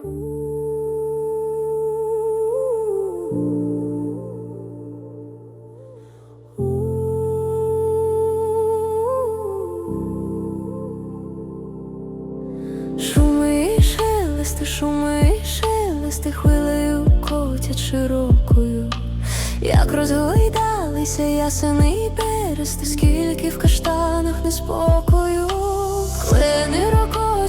Шуми шелести, хвилею котять широкою, як розгойдалися ясени берести, скільки в каштанах неспокою, клени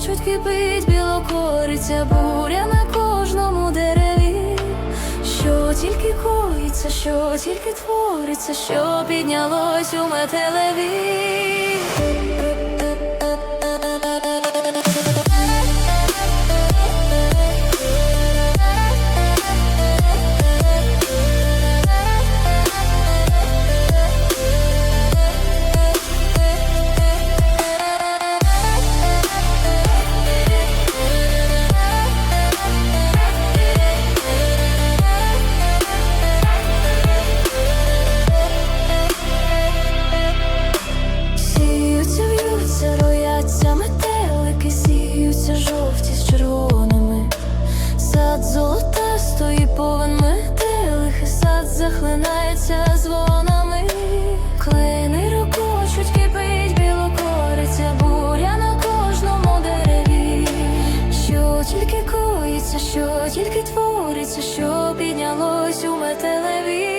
рокочуть, кипить білокориця, буря на кожному дереві, що тільки коїться, що тільки твориться, що піднялось у метелеві. тільки коїться, що тільки твориться, що піднялось у метелеві.